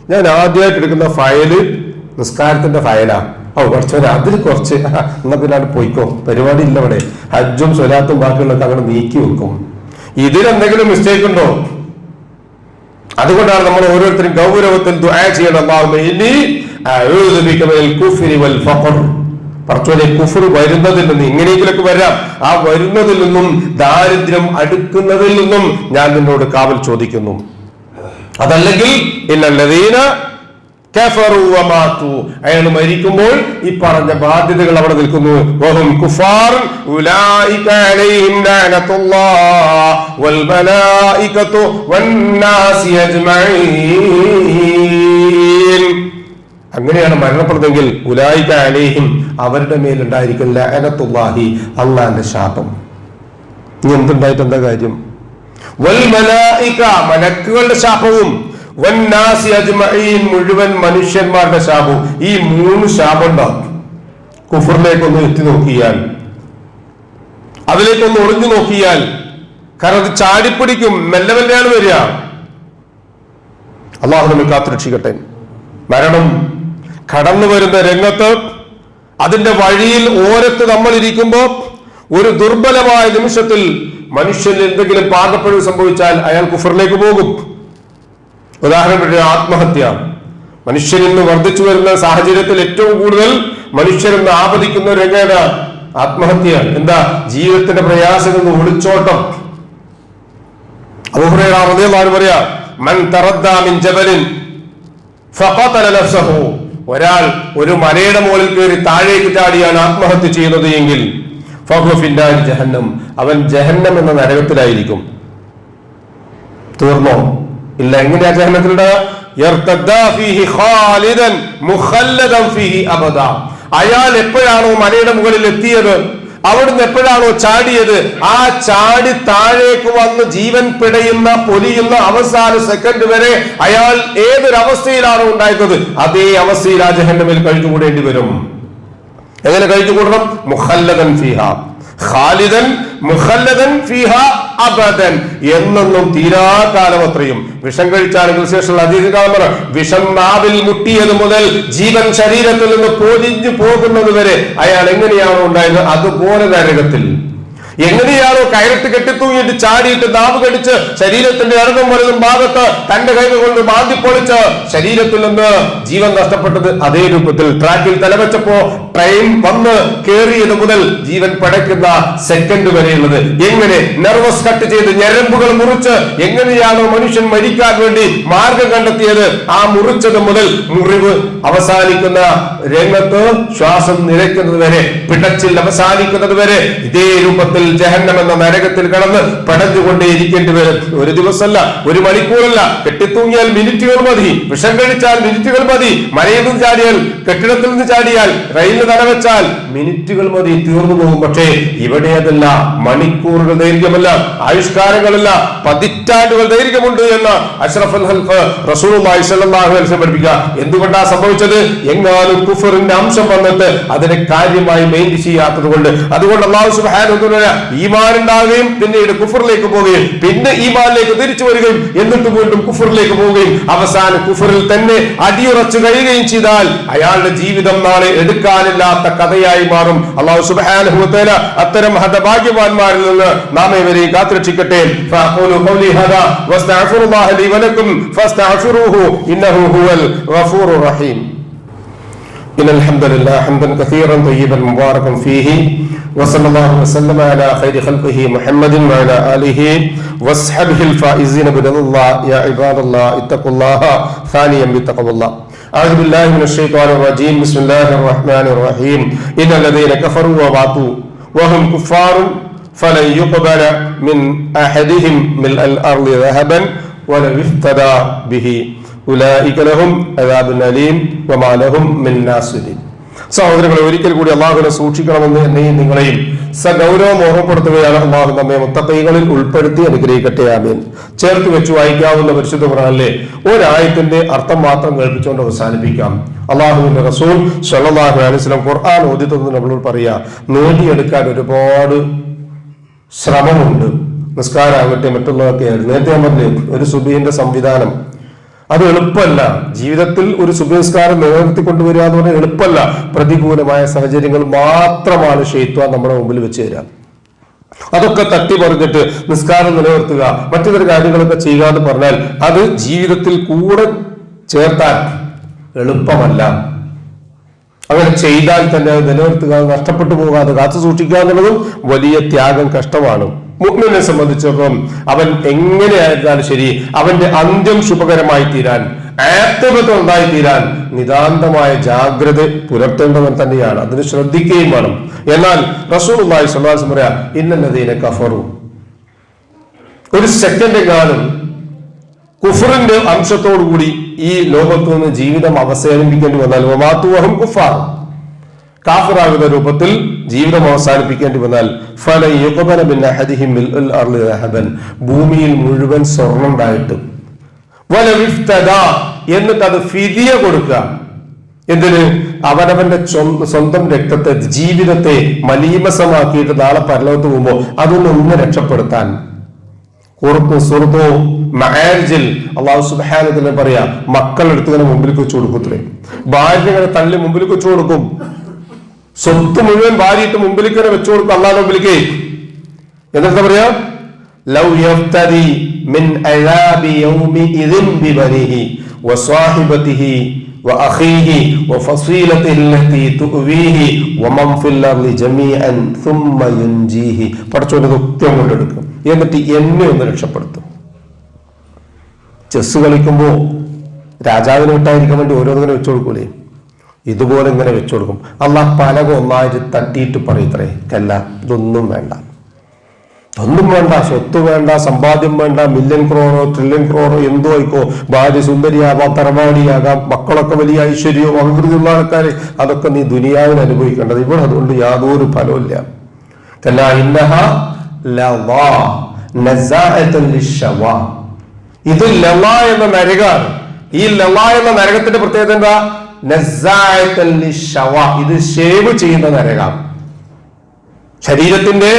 ഞാൻ ആദ്യമായിട്ട് എടുക്കുന്ന ഫയൽ നിസ്കാരത്തിന്റെ ഫയലാ. ഓ പഠിച്ചവരെ അതിൽ കുറച്ച് എന്നാ പിന്നെ പോയിക്കോ. പരിപാടി ഇല്ല അവിടെ ഹജ്ജും സ്വലാത്തും ബാക്കിയുള്ളതൊക്കെ അങ്ങനെ നീക്കി വെക്കും. ഇതിലെന്തെങ്കിലും മിസ്റ്റേക്ക് ഉണ്ടോ? അതുകൊണ്ടാണ് നമ്മൾ ഓരോരുത്തരും ഗൗരവത്തിൽ ദുആ ചെയ്യണം. ഇന്നി ബിക വൽ ഫഖർ. വരുന്നതിൽ നിന്ന് ഇങ്ങനെയെങ്കിലൊക്കെ വരാം. ആ വരുന്നതിൽ നിന്നും ദാരിദ്ര്യം അടുക്കുന്നതിൽ നിന്നും ഞാൻ നിന്നോട് കാവൽ ചോദിക്കുന്നു. അതല്ലെങ്കിൽ വമാതു അയാൾ മരിക്കുമ്പോൾ ഈ പറഞ്ഞ ബാധ്യതകൾ അവിടെ നിൽക്കുന്നു. വഹും കുഫാർ വൽ അങ്ങനെയാണ് മരണപ്പെടുന്നതെങ്കിൽ ഉലായിക അലൈഹിം അവരുടെ മേലുണ്ടായിരിക്കും ലഅനത്തുല്ലാഹി അള്ളാന്റെ ശാപം. ഇനി എന്തുണ്ടായിട്ട് എന്താ കാര്യം? വൽ മലായിക മലക്കുകളുടെ ശാപവും മുഴുവൻ മനുഷ്യന്മാരുടെ ശാപവും ഈ മൂന്ന് ശാപം ഉണ്ടാവും കുഫറിലേക്കൊന്ന് എത്തി നോക്കിയാൽ. അതിലേക്കൊന്ന് ഒളിഞ്ഞു നോക്കിയാൽ. കാരണം അത് ചാടിപ്പിടിക്കും. മെല്ലെ മെല്ലെയാണ് വരിക. അള്ളാഹു നമ്മെ കാത്തുരക്ഷിക്കട്ടെ. മരണം കടന്നു വരുന്ന രംഗത്ത് അതിന്റെ വഴിയിൽ ഓരത്ത് നമ്മൾ ഇരിക്കുമ്പോ ഒരു ദുർബലമായ നിമിഷത്തിൽ മനുഷ്യന് എന്തെങ്കിലും പാകപ്പിഴവ് സംഭവിച്ചാൽ അയാൾ കുഫറിലേക്ക് പോകും. ഉദാഹരണത്തിന് ആത്മഹത്യ. മനുഷ്യൻ വർദ്ധിച്ചു വരുന്ന സാഹചര്യത്തിൽ ഏറ്റവും കൂടുതൽ മനുഷ്യരെന്ന് ആപതിക്കുന്ന ഒരു രംഗേന ആത്മഹത്യ എന്താ? ജീവിതത്തിന്റെ പ്രയാസം നിന്ന് ഒളിച്ചോട്ടം. റളിയല്ലാഹു പറയാ മൻ തറദ്ദാ മിൻ ജബലിൻ നഫ്സഹു. ഒരാൾ ഒരു മലയുടെ മുകളിൽ കയറി താഴേക്ക് ചാടിയാണ് ആത്മഹത്യ ചെയ്യുന്നത് എങ്കിൽ ജഹന്നം. അവൻ ജഹന്നം എന്ന നരകത്തിലായിരിക്കും. തീർന്നോ? ഇല്ല എങ്ങനെയാ ജഹന്നത്തിലുണ്ട് അയാൾ എപ്പോഴാണോ മലയുടെ മുകളിൽ എത്തിയത് അവിടുന്ന് എപ്പോഴാണോ ചാടിയത് ആ ചാടി താഴേക്ക് വന്ന് ജീവൻ പിടയുന്ന പൊലിയുന്ന അവസാന സെക്കൻഡ് വരെ അയാൾ ഏതൊരവസ്ഥയിലാണോ ഉണ്ടായിരുന്നത്? അതേ അവസ്ഥയിൽ ആ ജഹന്നമിൽ കഴിഞ്ഞുകൂടേണ്ടി വരും. എങ്ങനെ കഴിഞ്ഞുകൂടണം? മുഹല്ലദൻ ഫിഹ. ഖാലിദൻ മുഖല്ലദൻ ഫിഹ അബദൻ. എന്നെന്നും തീരാകാലം അത്രയും. വിഷം കഴിച്ചാണെങ്കിൽ ശേഷമുള്ള അധികകാലം പറ വിഷം നാവിൽ മുട്ടിയത് മുതൽ ജീവൻ ശരീരത്തിൽ നിന്ന് പൊതിഞ്ഞു പോകുന്നത് വരെ അയാൾ എങ്ങനെയാണോ ഉണ്ടായത് അതുപോലെ നരകത്തിൽ എങ്ങനെയാണോ കയറിട്ട് കെട്ടിത്തൂങ്ങിയിട്ട് ചാടിയിട്ട് നാവ് കടിച്ച് ശരീരത്തിന്റെ ഇറങ്ങും വലതും ഭാഗത്ത് തന്റെ കൈകൾ കൊണ്ട് ബാന്തിപ്പൊളിച്ച് ശരീരത്തിൽ നിന്ന് ജീവൻ നഷ്ടപ്പെട്ടത് അതേ രൂപത്തിൽ ട്രാക്കിൽ തലവെച്ചപ്പോ ട്രെയിൻ വന്ന് കയറിയത് മുതൽ ജീവൻ പടയ്ക്കുന്ന സെക്കൻഡ് വരെയുള്ളത്. എങ്ങനെ നെർവസ് കട്ട് ചെയ്ത് ഞരമ്പുകൾ മുറിച്ച് എങ്ങനെയാണോ മനുഷ്യൻ മരിക്കാൻ വേണ്ടി മാർഗം കണ്ടെത്തിയത്? ആ മുറിച്ചത് മുതൽ മുറിവ് അവസാനിക്കുന്ന രംഗത്ത് ശ്വാസം നിരക്കുന്നത് വരെ പിടച്ചിൽ അവസാനിക്കുന്നത് വരെ ഇതേ രൂപത്തിൽ ജഹന്നം എന്ന നരകത്തിൽ കടന്ന് പടഞ്ഞുകൊണ്ടേ ഇരിക്കേണ്ടി വരും. ഒരു ദിവസമല്ല ഒരു മണിക്കൂറല്ല. കെട്ടിത്തൂങ്ങിയാൽ മിനിറ്റുകൾ മതി. വിഷം കഴിച്ചാൽ മിനിറ്റുകൾ മതി. മലയിൽ നിന്ന് ചാടിയാൽ കെട്ടിടത്തിൽ നിന്ന് ചാടിയാൽ റെയിലിന് തടവെച്ചാൽ മിനിറ്റുകൾ മതി തീർന്നു പോകും. പക്ഷേ ഇവിടെ അതല്ല. മണിക്കൂറുകൾ ദൈർഘ്യമല്ല. ആവിഷ്കാരങ്ങളല്ല പതിറ്റാണ്ടുകൾ ദൈർഘ്യമുണ്ട് എന്ന് അഷ്റഫ് അലൈഹി വസല്ലം പഠിപ്പിക്കുക. എന്തുകൊണ്ടാ സംഭവിച്ചത്? എങ്ങാനും കുഫറിന്റെ അംശം വന്നിട്ട് അതിനെ കാര്യമായി മെയിൻ ചെയ്യാത്തത് കൊണ്ട് അതുകൊണ്ട് അള്ളാഹു സുബ്ഹാനഹു വ തആല ഈമാൻ ഉണ്ടാവുകയും പിന്നീട് കുഫറിലേക്ക് പോവുകയും പിന്നെ ഈമാനിലേക്ക് തിരിച്ചു വരികയും എന്നിട്ട് വീണ്ടും കുഫറിലേക്ക് പോവുകയും അവസാനം കുഫറിൽ തന്നെ അടിയുറച്ചു കഴിയുകയും ചെയ്താൽ അയാളുടെ ജീവിതം നാളെ എടുക്കാനില്ലാത്ത കഥയായി മാറും അള്ളാഹു സുബ്ഹാനഹു വ തആല അത്തരം ഹതഭാഗ്യവാന്മാരിൽ നിന്ന് നാം ഇവരെ കാത്തുരക്ഷിക്കട്ടെ ഫഅഖൂലു ഖൗലി ഹദാ വസ്തഗ്ഫിറുല്ലാഹ ലി വലക്കും ഫസ്തഗ്ഫിറൂഹു ഇന്നഹു ഹുവൽ ഗഫൂറുർ റഹീം إن الحمد لله حمدا كثيرا طيبا مباركا فيه وصلى الله وسلم على خير خلقه محمد وعلى اله وصحبه الفائزين برضا الله يا عباد الله اتقوا الله ثانيا بتقوى الله أعوذ بالله من الشيطان الرجيم بسم الله الرحمن الرحيم ان الذين كفروا وبعثوا وهم كفار فلن يقبل من احدهم ملء الارض ذهبا ولو افتدى به اولئك لهم عذاب اليم وما لهم من ناصرين സഹോദരങ്ങളെ ഒരിക്കൽ കൂടി അള്ളാഹുവിനെ സൂക്ഷിക്കണമെന്ന് എന്നെയും നിങ്ങളെയും സഗൗരവം ഓർമ്മപ്പെടുത്തുകയാണ് അള്ളാഹു നമ്മെ മുത്തക്കൈകളിൽ ഉൾപ്പെടുത്തി അനുഗ്രഹിക്കട്ടെ ആമീൻ. ചേർത്ത് വെച്ച് വായിക്കാവുന്ന പരിശുദ്ധ ഖുർആനിലെ ഒരായത്തിന്റെ അർത്ഥം മാത്രം കേൾപ്പിച്ചുകൊണ്ട് അവസാനിപ്പിക്കാം. അള്ളാഹുവിന്റെ റസൂൽ അലൈഹി വസല്ലം ഖുർആൻ തന്നു നമ്മളോട് പറയാ നേടിയെടുക്കാൻ ഒരുപാട് ശ്രമമുണ്ട്. നിസ്കാരാകട്ടെ മറ്റുള്ളതൊക്കെ നേരത്തെ ഒരു സുബീന്റെ സംവിധാനം അത് എളുപ്പമല്ല. ജീവിതത്തിൽ ഒരു സുബഹിസ്കാരം നിലനിർത്തി കൊണ്ടുവരിക എന്ന് പറഞ്ഞാൽ എളുപ്പമല്ല. പ്രതികൂലമായ സാഹചര്യങ്ങൾ മാത്രമാണ് ഷെയ്ത്വ നമ്മുടെ മുമ്പിൽ വെച്ച് തരിക. അതൊക്കെ തട്ടി പറഞ്ഞിട്ട് നിസ്കാരം നിലനിർത്തുക. മറ്റു കാര്യങ്ങളൊക്കെ ചെയ്യുക എന്ന് പറഞ്ഞാൽ അത് ജീവിതത്തിൽ കൂടെ ചേർത്താൻ എളുപ്പമല്ല. അങ്ങനെ ചെയ്താൽ തന്നെ നിലനിർത്തുക നഷ്ടപ്പെട്ടു പോകാതെ കാത്തു സൂക്ഷിക്കുക എന്നുള്ളതും വലിയ ത്യാഗം കഷ്ടമാണ്. മുഗ്മിനെ സംബന്ധിച്ചിടത്തോളം അവൻ എങ്ങനെയായിരുന്നാലും ശരി അവന്റെ അന്ത്യം ശുഭകരമായി തീരാൻ ആത്മബന്ധം ഉണ്ടായി തീരാൻ നിതാന്തമായ ജാഗ്രത പുലർത്തേണ്ടവൻ തന്നെയാണ്. അതിന് ശ്രദ്ധിക്കുകയും വേണം. എന്നാൽ റസൂൽ അള്ളാഹി സ്വലാസം പറയാ ഇന്നല്ലതീനെ കഫറു. ഒരു സെക്കൻഡ് കാലം കുഫറിന്റെ അംശത്തോടു കൂടി ഈ ലോകത്തു നിന്ന് ജീവിതം അവസാനിപ്പിക്കേണ്ടി വന്നാൽ കുഫാർ കാഫിറാകുന്ന രൂപത്തിൽ ജീവിതം അവസാനിപ്പിക്കേണ്ടി വന്നാൽ ഭൂമിയിൽ മുഴുവൻ സ്വർണം ഉണ്ടായിട്ടും. എന്നിട്ട് അത് ഫിതിയ കൊടുക്കുക. എന്തിന്? അവനവന്റെ സ്വന്തം രക്തത്തെ ജീവിതത്തെ മലീമസമാക്കിയിട്ട് നാളെ പരലോകത്ത് പോകുമ്പോൾ അതൊന്നൊന്ന് രക്ഷപ്പെടുത്താൻ. കുറുത്തു സുഹൃത്തു മാരേജിൽ അള്ളാഹു സുബാനത്തിന് പറയാ മക്കൾ തന്നെ മുമ്പിൽ വെച്ചു കൊടുക്കും ഭാര്യകളെ തള്ളി മുമ്പിൽ വെച്ചു കൊടുക്കും. സ്വത്ത് മുഴുവൻ ഭാര്യയിട്ട് മുമ്പിലേക്ക് തന്നെ വെച്ചു കൊടുക്കും അള്ളാഹ് മുമ്പിലേക്ക് എന്നിട്ട് പറയാ ലൗ യഫ്തദി മിൻ അഴാബി യൗമി ഇദിൻ ബിബനിഹി വസ്വാഹിബതിഹി وأخيه وفصيلته التي تؤويه ومن في الأرض جميعا ثم ينجيه പഠിച്ചോണ്ട് കൃത്യം കൊണ്ടെടുക്കും എന്നിട്ട് എന്നെ ഒന്ന് രക്ഷപ്പെടുത്തും ചെസ് കളിക്കുമ്പോൾ രാജാവിനെ വിട്ടായിരിക്കാൻ വേണ്ടി ഓരോന്നിങ്ങനെ വെച്ചു കൊടുക്കൂലേ ഇതുപോലെ ഇങ്ങനെ വെച്ചു കൊടുക്കും. അള്ളാഹ് പലക ഒന്നായിട്ട് തട്ടിയിട്ട് പറയത്രേ കല്ല ഇതൊന്നും വേണ്ട. ഒന്നും വേണ്ട സ്വത്ത് വേണ്ട സമ്പാദ്യം വേണ്ട മില്യൺ ക്രോറോ ട്രില്യൺ ക്രോറോ എന്തോ ആയിക്കോ. ഭാര്യ സുന്ദരിയാകാം തറവാടിയാകാം മക്കളൊക്കെ വലിയ ഐശ്വര്യവും അഭിവൃദ്ധിയുള്ള ആൾക്കാർ അതൊക്കെ നീ ദുനിയാവിന് അനുഭവിക്കേണ്ടത് ഇവിടെ അതുകൊണ്ട് യാതൊരു ഫലമില്ല കല്ല ഇന്നഹ. ഇത് ലവ എന്ന നരകാണ്. ഈ ലവ എന്ന നരകത്തിന്റെ പ്രത്യേകത എന്താ. ഇത് ഷേവ് ചെയ്യുന്ന നരകം ശരീരത്തിന്റെ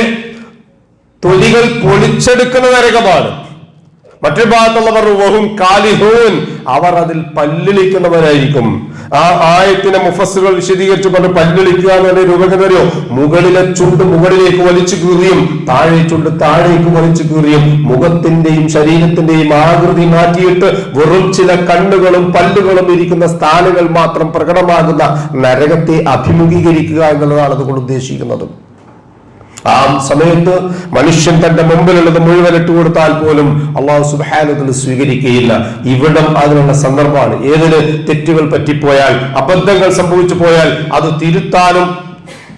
തൊലികൾ പൊളിച്ചെടുക്കുന്ന നരകമാണ് മറ്റൊരു ഭാഗത്തുള്ളവർ വഹും കാലിഹൂൻ. അവർ അതിൽ പല്ലിളിക്കുന്നവരായിരിക്കും ആ ആയത്തിനെ മുഫസ്സുകൾ വിശദീകരിച്ചു കൊണ്ട് പല്ലിളിക്കുക എന്നുള്ള രൂപകരോ മുകളിലെ ചുണ്ട് മുകളിലേക്ക് വലിച്ചു കീറിയും താഴെ ചുണ്ട് താഴേക്ക് വലിച്ചു കീറിയും മുഖത്തിന്റെയും ശരീരത്തിന്റെയും ആകൃതി മാറ്റിയിട്ട് വെറും ചില കണ്ണുകളും പല്ലുകളും ഇരിക്കുന്ന സ്ഥാനങ്ങൾ മാത്രം പ്രകടമാകുന്ന നരകത്തെ അഭിമുഖീകരിക്കുക എന്നുള്ളതാണ് അതുകൊണ്ട് ഉദ്ദേശിക്കുന്നത്. ആ സമയത്ത് മനുഷ്യൻ തന്റെ മുമ്പിലുള്ളത് മുഴുവൻ ഇട്ട് കൊടുത്താൽ പോലും അള്ളാഹു സുബാനത്തിൽ സ്വീകരിക്കുകയില്ല. ഇവിടം അതിനുള്ള സന്ദർഭമാണ്. ഏതിന് തെറ്റുകൾ പറ്റിപ്പോയാൽ അബദ്ധങ്ങൾ സംഭവിച്ചു പോയാൽ അത് തിരുത്താനും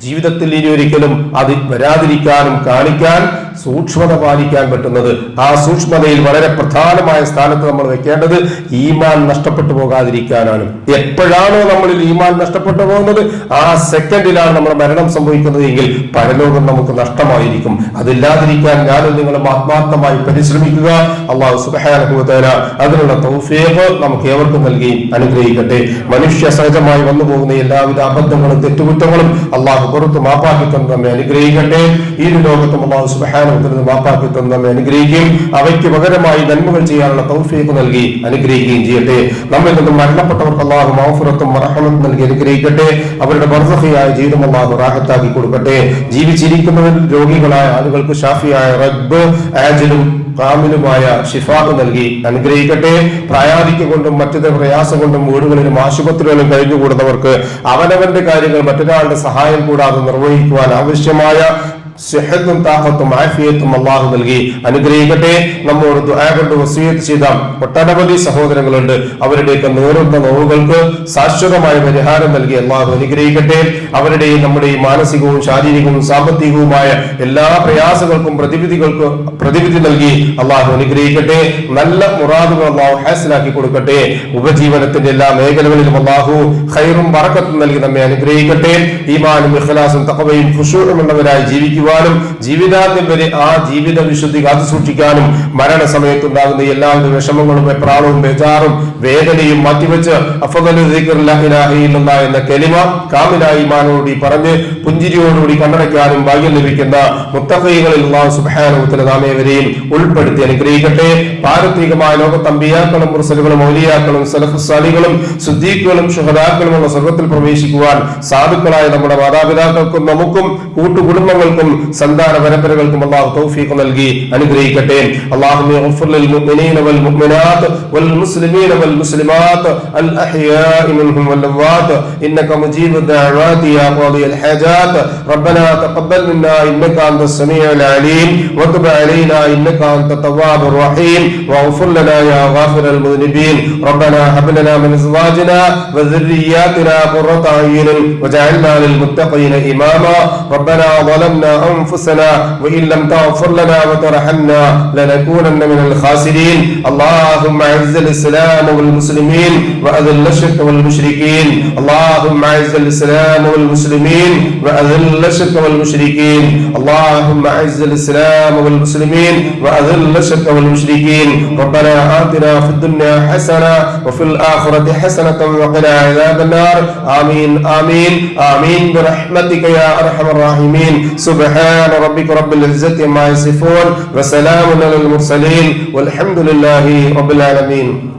ജീവിതത്തിൽ ഇനി ഒരിക്കലും അത് വരാതിരിക്കാനും കാണിക്കാൻ സൂക്ഷ്മത പാലിക്കാൻ പറ്റുന്നത്. ആ സൂക്ഷ്മതയിൽ വളരെ പ്രധാനമായ സ്ഥാനത്ത് നമ്മൾ വെക്കേണ്ടത് ഈമാൻ നഷ്ടപ്പെട്ടു പോകാതിരിക്കാനാണ്. എപ്പോഴാണോ നമ്മളിൽ ഈമാൻ നഷ്ടപ്പെട്ടു പോകുന്നത് ആ സെക്കൻഡിലാണ് നമ്മൾ മരണം സംഭവിക്കുന്നത് എങ്കിൽ പരലോകം നമുക്ക് നഷ്ടമായിരിക്കും. അതില്ലാതിരിക്കാൻ ഞാനും നിങ്ങളും ആത്മാർത്ഥമായി പരിശ്രമിക്കുക. അള്ളാഹു സുബാനുഭവത്തേര അതിനുള്ള തൗഫീഖ് നമുക്ക് ഏവർക്കും നൽകി അനുഗ്രഹിക്കട്ടെ. മനുഷ്യ സഹജമായി വന്നു പോകുന്ന എല്ലാവിധ അബദ്ധങ്ങളും തെറ്റുകുറ്റങ്ങളും അള്ളാഹു പുറത്ത് മാപ്പാക്കി തന്ന് അനുഗ്രഹിക്കട്ടെ. ഈ ലോകത്തും അള്ളാഹു സുബാനുഭവത്തിന് മാപ്പാക്കി തന്ന് നമ്മെ അനുഗ്രഹിക്കുകയും അവയ്ക്ക് പകരമായി നന്മകൾ ചെയ്യാനുള്ള തൗഫീഖ് നൽകി അനുഗ്രഹിക്കുകയും ചെയ്യട്ടെ. നമ്മിൽ നിന്നും മരണപ്പെട്ടവർക്ക് അള്ളാഹു മാഫുറത്തും മറഹമത്തും നൽകി അനുഗ്രഹിക്കട്ടെ. അവരുടെ ബർസഹിയായ ജീവിതം അള്ളാഹു റാഹത്താക്കി കൊടുക്കട്ടെ. ജീവിച്ചിരിക്കുന്നവരിൽ രോഗികളായ ആളുകൾക്ക് ഷാഫിയായ റബ്ബ് ആജിലും കാമിലുമായ ഷിഫാഖ് നൽകി അനുഗ്രഹിക്കട്ടെ. പ്രായാധിക്യ കൊണ്ടും മറ്റു പ്രയാസം കൊണ്ടും വീടുകളിലും ആശുപത്രികളിലും കഴിഞ്ഞുകൂടുന്നവർക്ക് അവനവന്റെ കാര്യങ്ങൾ മറ്റൊരാളുടെ സഹായം കൂടാതെ നിർവഹിക്കുവാൻ ആവശ്യമായ സിഹത്തും താഫത്തും ആഫിയത്തും അള്ളാഹു നൽകി. അനുഗ്രഹിക്കട്ടെ. നമ്മോട് ദുആ കൊണ്ട് വസീയത്ത് ചെയ്ത ഒട്ടനവധി സഹോദരങ്ങളുണ്ട്. അവരുടെയൊക്കെ നേറുന്ന നോവുകൾക്ക് ശാശ്വതമായ പരിഹാരം നൽകി അള്ളാഹു അനുഗ്രഹിക്കട്ടെ. അവരുടെയും നമ്മുടെ മാനസികവും ശാരീരികവും സാമ്പത്തികവുമായ എല്ലാ പ്രയാസങ്ങൾക്കും പ്രതിവിധികൾക്കും പ്രതിവിധി നൽകി അള്ളാഹു അനുഗ്രഹിക്കട്ടെ. നല്ല മുറാദുകൾ അള്ളാഹു ഹാസിലാക്കി കൊടുക്കട്ടെ. ഉപജീവനത്തിന്റെ എല്ലാ മേഖലകളിലും അള്ളാഹു ഹൈറും വറക്കത്തും നൽകി നമ്മെ അനുഗ്രഹിക്കട്ടെ. ഈമാനും ഇഖ്ലാസും തഖവയും ഖുശൂഉമുള്ളവരായി ജീവിക്കുവാനും ജീവിതാന്ത്യം വരെ ആ ജീവിത വിശുദ്ധി കാത്തു സൂക്ഷിക്കാനും മരണസമയത്തുണ്ടാകുന്ന എല്ലാവിധ വിഷമങ്ങളും എപ്രാളവും ബേജാറും വേദനയും മാറ്റിവെച്ച് അഫദലു ദിക്ർ ലാ ഇലാഹ ഇല്ലല്ലാഹ് എന്ന കലിമ കാമിലായ ഈമാനോടുകൂടി പറഞ്ഞ് പുഞ്ചിരിയോടുകൂടി കണ്ടടയ്ക്കാനും ഭാഗ്യം ലഭിക്കുന്ന മുത്തഫൈകളിൽ സുബ്ഹാനഹു നാമേവരെയും ഉൾപ്പെടുത്തി അനുഗ്രഹിക്കട്ടെ. പാരത്രികമായ ലോകത്തമ്പിയാക്കളും മുർസലുകളും ഔലിയാക്കളും സലഫു സാലികളും സുദ്ദീഖുകളും ഷുഹദാക്കളുമുള്ള സ്വർഗത്തിൽ പ്രവേശിക്കുവാൻ സാധുക്കളായ നമ്മുടെ മാതാപിതാക്കൾക്കും നമുക്കും കൂട്ടുകുടുംബങ്ങൾക്കും സന്താന പരമ്പരകൾക്കും അള്ളാഹു തൗഫീഖ് നൽകി അനുഗ്രഹിക്കട്ടെ അള്ളാഹുമ്മ اغفر للمؤمنين والمؤمنات والمسلمين والمسلمات الأحياء منهم والأموات إنك مجيب الدعوات يا قاضي الحاجات ربنا تقبل منا إنك أنت السميع العليم وتب علينا إنك أنت التواب الرحيم واغفر لنا يا غافر المذنبين ربنا هب لنا من أزواجنا وذرياتنا قرة أعين وجعلنا للمتقين إماما ربنا ظلمنا أنفسنا وإن لم تغفر لنا وترحمنا لنكونن من الخاسرين. اللهم أعز الإسلام والمسلمين وأذل الشرك والمشركين. اللهم أعز الإسلام والمسلمين وأذل الشرك والمشركين. اللهم أعز الإسلام والمسلمين وأذل الشرك والمشركين. ربنا آتنا في الدنيا حسنة وفي الآخرة حسنة وقنا عذاب النار. آمين آمين آمين. برحمتك يا أرحم الراحمين. سبحان ربك رب العزة ما يصفون وسلام على المرسلين والحمد لله رب العالمين.